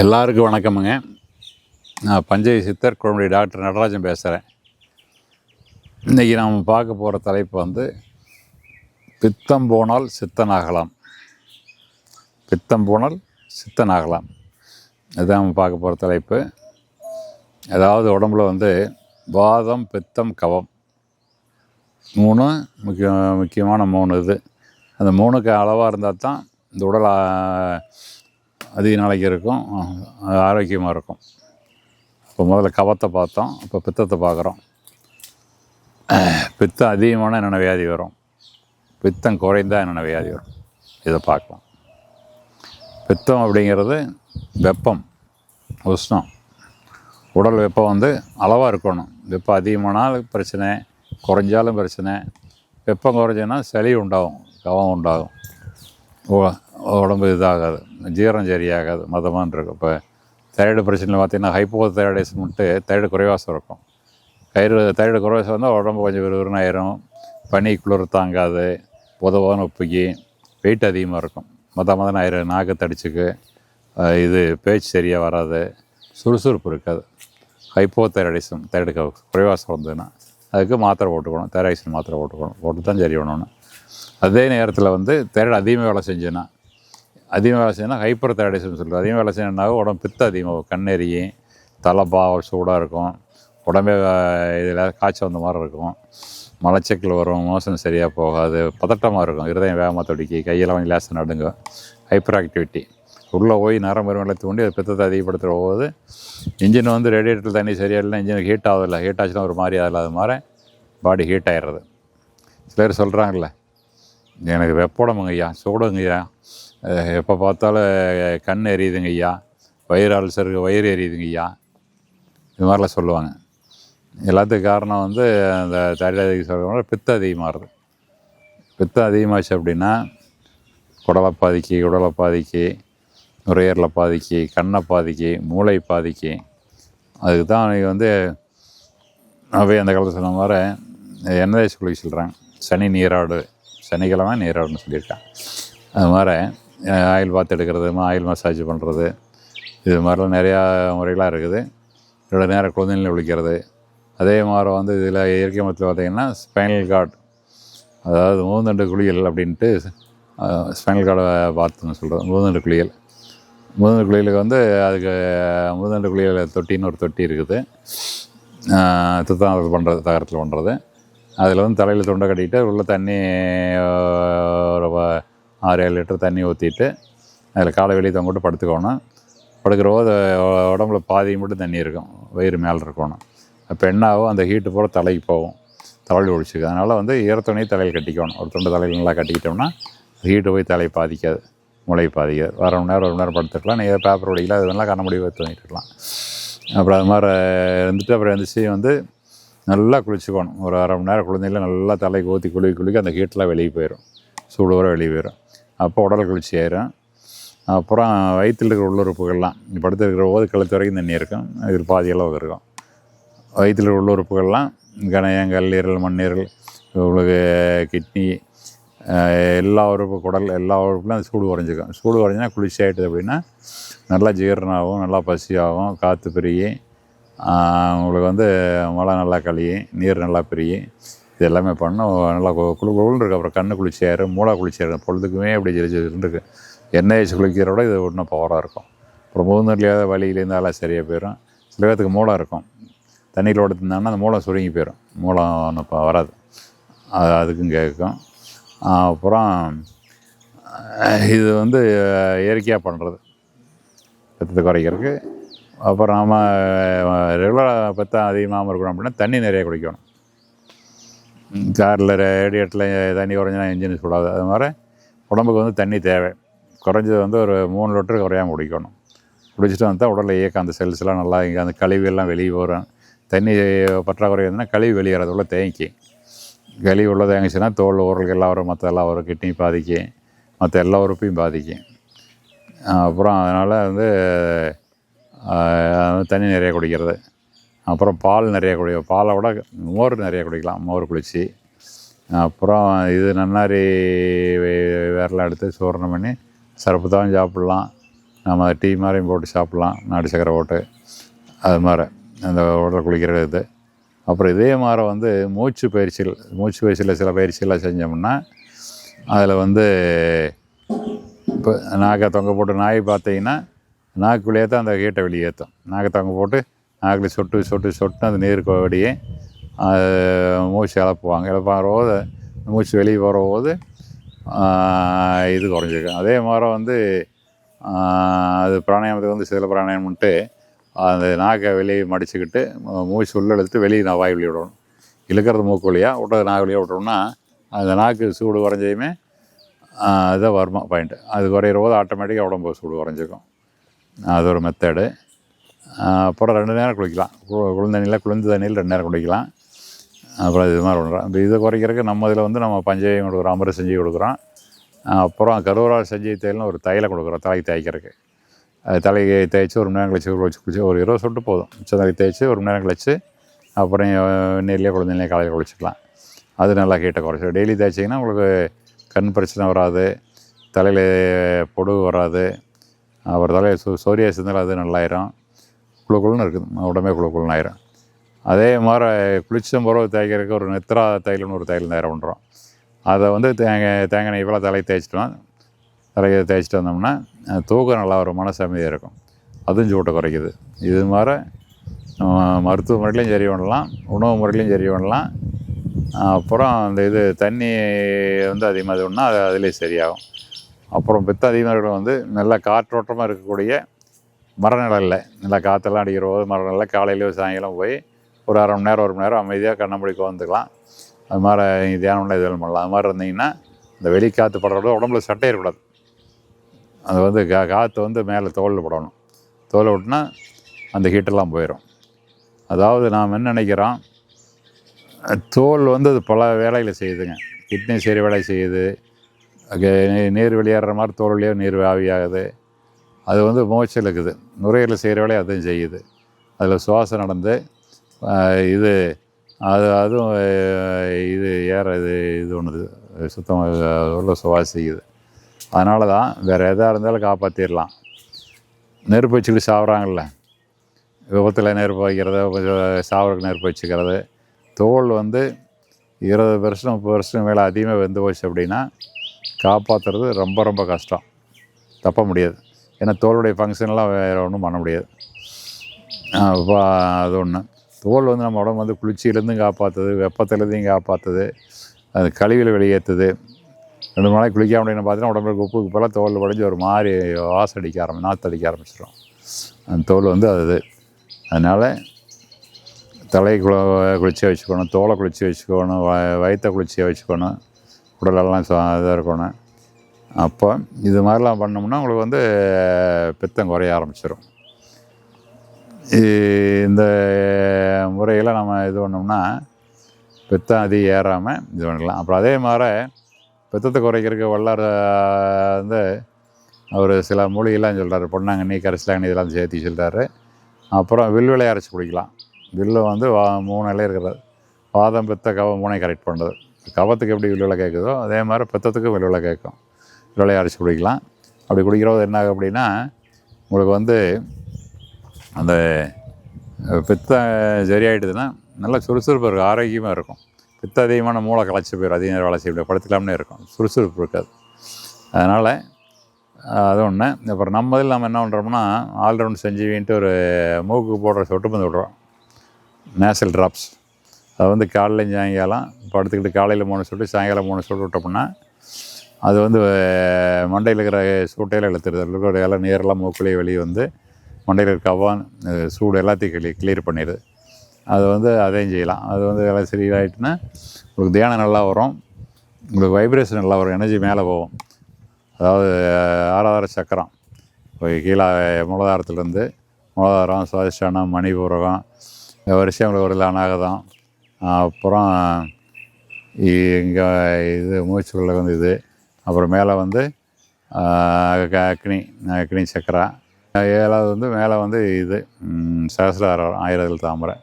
எல்லாருக்கும் வணக்கமுங்க. நான் பஞ்சை சித்தர் குழந்தை டாக்டர் நடராஜன் பேசுகிறேன் இன்றைக்கி நாம் பார்க்க போகிற தலைப்பு வந்து பித்தம் போனால் சித்தனாகலாம். பித்தம் போனால் சித்தனாகலாம். இதுதான் நம்ம பார்க்க போகிற தலைப்பு. அதாவது உடம்புல வந்து வாதம் பித்தம் கவம். மூணு முக்கிய முக்கியமான மூணு இது. அந்த மூணுக்கு அளவாக இருந்தால் தான் இந்த உடல் அதிக நாளைக்கு இருக்கும் அது ஆரோக்கியமாக இருக்கும். இப்போ முதல்ல கவத்தை பார்த்தோம் இப்போ பித்தத்தை பார்க்குறோம். பித்தம் அதிகமான என்னென்ன வியாதி வரும்? பித்தம் குறைந்தா என்னென்ன வியாதி வரும்? இதை பார்க்கலாம். பித்தம் அப்படிங்கிறது வெப்பம் உஷ்ணம். உடல் வெப்பம் வந்து அளவாக இருக்கணும். வெப்பம் அதிகமானாலும் பிரச்சனை குறைஞ்சாலும் பிரச்சனை. வெப்பம் குறைஞ்சதுன்னா சளி உண்டாகும் கவம் உண்டாகும். ஓ உடம்பு இதாகாது ஜீரணம் சரியாகாது மதமான் இருக்கும் இப்போ தைராய்டு பிரச்சனையில் பார்த்தீங்கன்னா ஹைப்போ தைராய்டைஸ் தைராய்டு குறைவாசம் இருக்கும். கயிறு தைராய்டு குறைவாசம் வந்தால் உடம்பு கொஞ்சம் விறுவிறுனாயிரும். பனி குளிர் தாங்காது உதவான ஒப்புக்கி வெயிட் அதிகமாக இருக்கும். மத மதன் ஆயிரம் நாக்கு தடிச்சுக்கு இது பேச்சு சரியாக வராது சுறுசுறுப்பு இருக்காது. ஹைப்போ தைராய்டிசம் தைராய்டு குறைவாசம் வந்ததுன்னா அதுக்கு மாத்திரை போட்டுக்கணும் தைராய்டிசன் மாத்திரை போட்டுக்கணும் போட்டு தான் சரி பண்ணணும். அதே நேரத்தில் வந்து தைராய்டு அதிகமாக வேலை செஞ்சுன்னா அதிகமாக வேலை செய்யணும் ஹைப்பர் தைராய்டிசம் சொல்லுவோம் அதிகமாக வேலை செய்யணுன்னாவே உடம்பு பித்தம் அதிகமாகும் கண்ணெறியும் தலை பாவம் சூடாக இருக்கும். உடம்பே இதில் காய்ச்சல் வந்த மாதிரி இருக்கும். மலச்சக்கில் வரும் மோசம் சரியாக போகாது பதட்டமாக இருக்கும். இருதயம் வேகமாக துடிக்கி கையில் வாங்கி லேசாக நடுங்கும் ஹைப்பர் ஆக்டிவிட்டி உள்ளே போய் நரம்பு நிலை தூண்டி அது பித்தத்தை அதிகப்படுத்துகிற போது இன்ஜின் வந்து ரேடியேட்டர் தண்ணி சரியாக இல்லை இன்ஜின் ஹீட் ஆகுதில்ல ஹீட் ஆச்சுன்னா ஒரு மாதிரி அதில் அது மாதிரி பாடி ஹீட் ஆகிடுறது சிலர் சொல்கிறாங்கல்ல எனக்கு வெப்போடமுங்க ஐயா சூடுங்க ஐயா எப்போ பார்த்தாலும் கண் எரியுதுங்க ஐயா. வயிறு அல்சருக்கு வயிறு எரியுதுங்க ஐயா. இது மாதிரிலாம் சொல்லுவாங்க. எல்லாத்துக்கும் காரணம் வந்து அந்த தைராய்டு சொல்கிற பித்தம் அதிகமாகுது பித்தம் அதிகமாச்சு அப்படின்னா குடலை பாதிக்கு உடலை பாதிக்கு நுரையீரலை பாதிக்கு கண்ணை பாதிக்கு மூளை பாதிக்கு. அதுக்கு தான் அவங்க வந்து அவை அந்த காலத்தில் சொன்ன மாதிரி என்னதே சொல்லி சொல்கிறாங்க சனி நீராடு சனிக்கிழமை நீராடுன்னு சொல்லியிருக்காங்க. அது மாதிரி ஆயில் பாத் எடுக்கிறது ஆயில் மசாஜ் பண்ணுறது இது மாதிரிலாம் நிறையா முறைகளாக இருக்குது. ரெண்டு நேரம் குழந்தைங்கள ஒழிக்கிறது அதே மாதிரி வந்து இதில் இயற்கை மருத்துவம் பார்த்திங்கன்னா ஸ்பைனல் கார்டு அதாவது மூந்தண்டு குளியல் அப்படின்ட்டு ஸ்பைனல் கார்டை பார்த்துன்னு சொல்கிறோம் மூந்தண்டு குளியல். மூதண்டு குளியலுக்கு வந்து அதுக்கு மூந்தண்டு குளியல் தொட்டின்னு ஒரு தொட்டி இருக்குது. துத்தானத்தில் பண்ணுறது தகரத்தில் பண்ணுறது அதில் வந்து தலையில் தொண்டை கட்டிட்டு உள்ள தண்ணி ஆறு ஏழு லிட்டர் தண்ணி ஊற்றிட்டு அதில் காலை வெளியே தொங்கிட்டு படுத்துக்கணும். படுக்கிறபோது உடம்புல பாதி மட்டும் தண்ணி இருக்கும். வயிறு மேலே இருக்கணும். அப்போ என்ன ஆகும்? அந்த ஹீட்டு பூரா தலைக்கு போகும். தலையில் ஒழிச்சுக்கு அதனால் வந்து ஈரத்துணையை தலையில் கட்டிக்கணும். ஒரு துண்டு தலையில் நல்லா கட்டிக்கிட்டோம்னா ஹீட்டு போய் தலையை பாதிக்காது. முளை பாதிக்காது. அரை மணி நேரம் ஒரு மணி நேரம் படுத்துக்கலாம். நீங்கள் பேப்பர் ஒடிக்கல அது வேணால் கண்ண முடிவு தூங்கிட்டுருக்கலாம். அப்புறம் அது மாதிரி இருந்துட்டு அப்புறம் எழுந்திரிச்சு வந்து நல்லா குளிச்சுக்கணும். ஒரு அரை மணி நேரம் குழந்தைங்கள நல்லா தலைக்கு ஊற்றி குளிக்க குளிக்க அந்த ஹீட்டெலாம் வெளியே போயிடும் சூடு வர வெளியே போயிடும் அப்போ உடல் குளிர்ச்சி ஆயிரும். அப்புறம் வயிற்றில் இருக்கிற உள்ளுறுப்புகள்லாம் இப்போ படுத்து இருக்கிற போது கழுத்து வரைக்கும் தண்ணி இருக்கும். இது பாதி அளவுக்கு இருக்கும். வயிற்றில் இருக்கிற உள்ளுறுப்புகள்லாம் கணையம் கல்லீரல் மண்ணீரல் உங்களுக்கு கிட்னி எல்லா உறுப்பு குடல் எல்லா உறுப்புலையும் அந்த சூடு குறைஞ்சிக்கும். சூடு குறைஞ்சினா குளிர்ச்சி ஆகிட்டுது அப்படின்னா நல்லா ஜீரணமாகும் நல்லா பசியாகும் காற்று பிரியும் உங்களுக்கு வந்து மழை நல்லா கழியும் நீர் நல்லா பிரியும் இது எல்லாமே பண்ணோம். நல்லா கு- குளு குளுன்னு இருக்கு அப்புறம் கண்ணு குளிர்ச்சியாயிரும் மூளை குளிர்ச்சியாயிரும் பொழுதுக்குமே அப்படி ஜெலி இருக்கு. எண்ணெய் வச்சு குளிக்கிறோட விட இது இன்னும் பவராக இருக்கும். அப்புறம் முதுநெல்லியாத வலியிலேருந்து அதெல்லாம் சரியாக போயிடும் சில பேர்த்துக்கு மூளை இருக்கும். தண்ணியில் ஓடுத்துருந்தாங்கன்னா அந்த மூளை சுருங்கி போயிடும் மூளை ஒன்றும் இப்போ வராது. அது அதுக்கும் கேட்கும் அப்புறம் இது வந்து இயற்கையாக பண்ணுறது பெத்தத்தை குறைக்கிறதுக்கு. அப்புறம் நாம் ரெகுலராக பித்தம் அதிகமாக இருக்கணும் அப்படின்னா தண்ணி நிறைய குடிக்கணும். காரில் ரேடியேட்டரில் தண்ணி குறைஞ்சினா இன்ஜின் சுடாது அது மாதிரி உடம்புக்கு வந்து தண்ணி தேவை. குறைஞ்சது வந்து ஒரு மூணு லிட்டர் குறையாமல் குடிக்கணும். குடிச்சிட்டு வந்தால் உடலில் இயக்கம் அந்த செல்ஸ்லாம் நல்லா இங்கே அந்த கழிவுகள்லாம் வெளியே வரும். தண்ணி பற்றாக்குறை இருந்ததுன்னா கழிவு வெளியேறது உள்ள தேங்கி. கழிவு உள்ள தேங்கிச்சுன்னா தோல் உரல்கள் எல்லாம் வரும். மற்ற எல்லாம் ஒரு கிட்னி பாதிக்கும். மற்ற எல்லா உறுப்பையும் பாதிக்கும். அப்புறம் அதனால் வந்து தண்ணி நிறைய குடிக்கிறது. அப்புறம் பால் நிறையா குடி பாலை விட மோர் நிறைய குடிக்கலாம் மோர் குளிச்சு அப்புறம் இது நன்னாரி வே- வேரெல்லாம் எடுத்து சூரணம் பண்ணி சிறப்பு தான் சாப்பிட்லாம். நம்ம டீ மாதிரியும் போட்டு சாப்பிட்லாம் நாட்டு சக்கரை போட்டு. அது மாதிரி அந்த உடல் குளிக்கிறது இது. அப்புறம் இதே மாதிரி வந்து மூச்சு பயிற்சிகள் மூச்சு பயிற்சியில் சில பயிற்சியெல்லாம் செஞ்சோம்னா அதில் வந்து இப்போ நாக்கை தொங்க போட்டு நாய் பார்த்தீங்கன்னா நாக்குள்ளேயே தான் அந்த ஹீட்டை வெளியேற்றும். நாக்கை தொங்க போட்டு நாக்கில் சொட்டு சொட்டு சொட்டு அந்த நீர் வடியே அது மூச்சு இழப்புவாங்க இழப்பாகிற போது மூச்சு வெளியே போகிற போது இது குறைஞ்சிருக்கும். அதே மாதிரி வந்து அது பிராணாயாமத்துக்கு வந்து சில பிராணாயாமம்ட்டு அந்த நாக்கை வெளியே மடிச்சுக்கிட்டு மூச்சு உள்ள இழுத்துட்டு வெளியே நான் வாய் வெளியே விடணும். இழுக்கிறது மூக்கு வழியாக விட்டது நாக்கு வழியாக விட்டோம்னா அந்த நாக்கு சூடு குறைஞ்சதையுமே அதுதான் வருமா பாயிண்ட்டு அது குறையிற போது ஆட்டோமேட்டிக்காக உடம்பு சூடு குறைஞ்சிக்கும் அது ஒரு மெத்தடு அப்புறம் ரெண்டு நேரம் குளிக்கலாம். கு- குளிர்ந்த தண்ணியில் குளிர்ந்த தண்ணியில் ரெண்டு நேரம் குளிக்கலாம். அப்புறம் இது மாதிரி பண்ணுறோம் இப்போ இதை குறைக்கிறதுக்கு நம்ம இதில் வந்து நம்ம பஞ்சயம் கொடுக்குறோம் அமிர்த செஞ்சு கொடுக்குறோம். அப்புறம் கருவரால் செஞ்சு தையல்னு ஒரு தையலை கொடுக்குறோம் தலைக்கு தேய்க்கிறதுக்கு. அது தலைக்கு தேய்ச்சி ஒரு மணி நேரம் கழிச்சு குளிச்சு குளிச்சு ஒரு இருபது சொட்டு போதும். மிச்சம் தலைக்கு தேய்ச்சி ஒரு மணி நேரம் கழிச்சு அப்புறம் நீர்லேயே குழந்தைங்களே காலையில் குளிச்சிக்கலாம். அது நல்லா ஹீட்டை குறைச்சி டெய்லி தேய்ச்சிங்கன்னா உங்களுக்கு கண் பிரச்சனை வராது தலையில் பொடுகு வராது அப்புறம் தலையில் சோ சோரியாஸ் இருந்தாலும் அது நல்லாயிரும். குளு இருக்குது. உடம்பே குளு ஆயிரும் அதே மாதிரி குளிச்சம் பருவ தேய்க்கிறதுக்கு ஒரு நெத்ரா தையல்னு ஒரு தைலம் தயார் பண்ணுறோம் அதை வந்து தேங்காய் தேங்காய் நெய் போல் தலையை தேய்ச்சிட்டோம் தலையை தேய்ச்சிட்டு வந்தோம்னா தூக்கம் நல்லா ஒரு மனசு அமைதியாக இருக்கும். அதுவும் சூட்டை குறைக்குது. இது மாதிரி மருத்துவ முறையிலையும் சரி பண்ணலாம் உணவு முறையிலையும் சரி பண்ணலாம். அப்புறம் அந்த இது தண்ணி வந்து அதிகமாக இது பண்ணால் அது அதுலேயும் சரியாகும். அப்புறம் பித்த அதிகமாக இருக்கிற வந்து நல்லா காற்றோட்டமாக இருக்கக்கூடிய மரநிழலில். நல்லா காற்றெல்லாம் அடிக்கிற போது மரநிழலில் காலையிலயோ சாயங்காலம் போய் ஒரு அரை மணி நேரம் ஒரு மணி நேரம் அமைதியாக கண்ண மூடி வந்துக்கலாம் அது மாதிரி நீங்கள் தியானம்லாம் இதெல்லாம் பண்ணலாம். அது மாதிரி இருந்தீங்கன்னா இந்த வெளி காற்று படுறது உடம்புல சட்டை இருக்கக்கூடாது அது வந்து கா காற்று வந்து மேலே தோலில் போடணும். தோலை விட்டுனா அந்த ஹீட்டெல்லாம் போயிடும் அதாவது நாம் என்ன நினைக்கிறோம்? தோல் வந்து அது பல வேலைகளை செய்யுதுங்க. கிட்னி சரி வேலை செய்யுது. நீர் வெளியேற மாதிரி தோல் வழியாக நீர் ஆவியாகுது. அது வந்து மூச்சல் இருக்குது நுரையீரல் செய்கிற வேலையை அதுவும் செய்யுது. அதில் சுவாசம் நடந்து இது அது அதுவும் இது ஏற இது இது ஒன்றுது சுத்தமாக உள்ள சுவாசிக்குது அதனால தான் வேறு எதாக இருந்தாலும் காப்பாற்றிடலாம் நெருப்பு வச்சுக்கிட்டு சாப்பிட்றாங்கள்ல விபத்தில் நெருப்பு வைக்கிறது சாவருக்கு நெருப்பு வச்சுக்கிறது. தோல் வந்து இருபது வருஷம் முப்பது வருஷம் மேலே அதிகமாக வெந்து போச்சு அப்படின்னா காப்பாற்றுறது ரொம்ப ரொம்ப கஷ்டம். தப்ப முடியாது. ஏன்னா தோலுடைய ஃபங்க்ஷன்லாம் வேறு ஒன்றும் பண்ண முடியாது. அது ஒன்று தோல் வந்து நம்ம உடம்பு வந்து குளிர்ச்சியிலேருந்தும் காப்பாற்றுது வெப்பத்துலேருந்தையும் காப்பாற்றுது அது கழிவில் வெளியேற்றுது ரெண்டு மூணு நாளைக்கு குளிக்காம அப்படின்னு பார்த்தீங்கன்னா உடம்புக்கு உப்பு உப்பெல்லாம் தோல் உடஞ்சி ஒரு மாதிரி வாசம் அடிக்க ஆரம்பி நாற்று அடிக்க ஆரம்பிச்சிடும் அந்த தோல் வந்து அது அதனால் தலையை குள குளிர்ச்சியாக வச்சுக்கணும் தோலை குளிர்ச்சி வச்சுக்கணும் வ வயிற்றை குளிர்ச்சியாக வச்சுக்கணும் உடலெல்லாம் இதாக இருக்கணும். அப்போ இது மாதிரிலாம் பண்ணோம்னா உங்களுக்கு வந்து பித்தம் குறைய ஆரம்பிச்சிடும் இந்த முறையில் நம்ம இது பண்ணோம்னா பித்தம் அதிகம் ஏறாமல் இது பண்ணலாம் அப்புறம் அதே மாதிரி பித்தத்தை குறைக்கிறதுக்கு வல்லார் வந்து அவர் சில மூலிகைலாம் சொல்கிறார் பொன்னாங்கண்ணி கரிசலாங்கண்ணி இதெல்லாம் சேர்த்து சொல்கிறாரு அப்புறம் வில்வலை அரைச்சி குடிக்கலாம். வில்லு வந்து வா மூணு இலை இருக்கிறது. வாதம் பித்த கவம் மூணையும் கரெக்ட் பண்ணுறது கவத்துக்கு எப்படி வில்லுவலை கேட்குதோ அதே மாதிரி பித்தத்துக்கும் வில்லுவலை கேட்கும். வில்லுவலை அரைச்சி குடிக்கலாம். அப்படி குடிக்கிறது என்ன ஆகும் அப்படின்னா உங்களுக்கு வந்து அந்த பித்தம் சரியாயிடுதுன்னா நல்லா சுறுசுறுப்பு இருக்கும் ஆரோக்கியமாக இருக்கும். பித்த அதிகமான மூளை களைச்சி போயிடும் அதிக நேரம் வேலை செய்ய முடியாது படுத்துக்கலாம்னே இருக்கும். சுறுசுறுப்பு இருக்காது. அதனால் அது ஒன்று அப்புறம் நம்ம இதில் நம்ம என்ன பண்ணுறோம்னா ஆல்ரவுண்ட் செஞ்சுவின்ட்டு ஒரு மூக்கு போடுற சொட்டு மந்து விடுறோம். நேசல் ட்ராப்ஸ் அது வந்து காலையில் சாயங்காலம் படுத்துக்கிட்டு காலையில் மூணு சொட்டு சாயங்காலம் மூணு சொட்டு விட்டோம்னா அது வந்து மண்டையில் இருக்கிற சூட்டையில் இழுத்துருது. இருக்கிற எல்லாம் நீரெல்லாம் மூக்குலேயே வெளியே வந்து மண்டையில் இருக்க அவான் சூடு எல்லாத்தையும் கிளி கிளியர் பண்ணிடுது. அது வந்து அதையும் செய்யலாம். அது வந்து எல்லாம் சரியாயிட்டுன்னா உங்களுக்கு தியானம் நல்லா வரும். உங்களுக்கு வைப்ரேஷன் நல்லா வரும். எனர்ஜி மேலே போகும். அதாவது அஹ், ஆறாதார சக்கரம். போய் கீழே மூலாதாரத்துலேருந்து மூலாதாரம் சுவாதிஷ்டானம் மணிபூரகம் வரிசை உங்களுக்கு ஒரு அநாகதம். அப்புறம் இங்கே இது மூச்சுக்குள்ள வந்து இது. அப்புறம் மேலே வந்து க- அக்னி அக்னி சக்கரா. ஏழாவது வந்து மேலே வந்து இது ம், சகசிராரம் ஆயிரத்தில் தாமரை.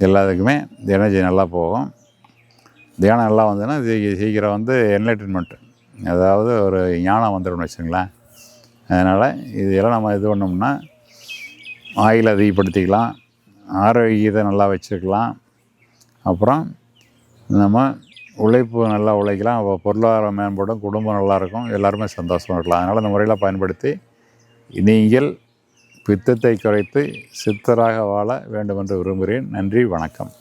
எல்லாத்துக்குமே எனர்ஜி நல்லா போகும். தியானம் நல்லா வந்ததுன்னா சீக்கிரம் வந்து என்லைட்டன்மெண்ட் அதாவது ஒரு ஞானம் வந்துடும் வச்சுங்களேன் அதனால் இதெல்லாம் நம்ம இது பண்ணோம்னா ஆயில் அதிகப்படுத்திக்கலாம் ஆரோக்கியத்தை நல்லா வச்சுருக்கலாம் அப்புறம் நம்ம உழைப்பு நல்லா உழைக்கலாம். அப்போ பொருளாதாரம் மேம்படும் குடும்பம் நல்லா இருக்கும். எல்லாருமே சந்தோஷமாக இருக்கலாம். அதனால் இந்த முறையில் பயன்படுத்தி நீங்கள் பித்தத்தை குறைத்து சித்தராக வாழ வேண்டும் என்று விரும்புகிறேன். நன்றி. வணக்கம்.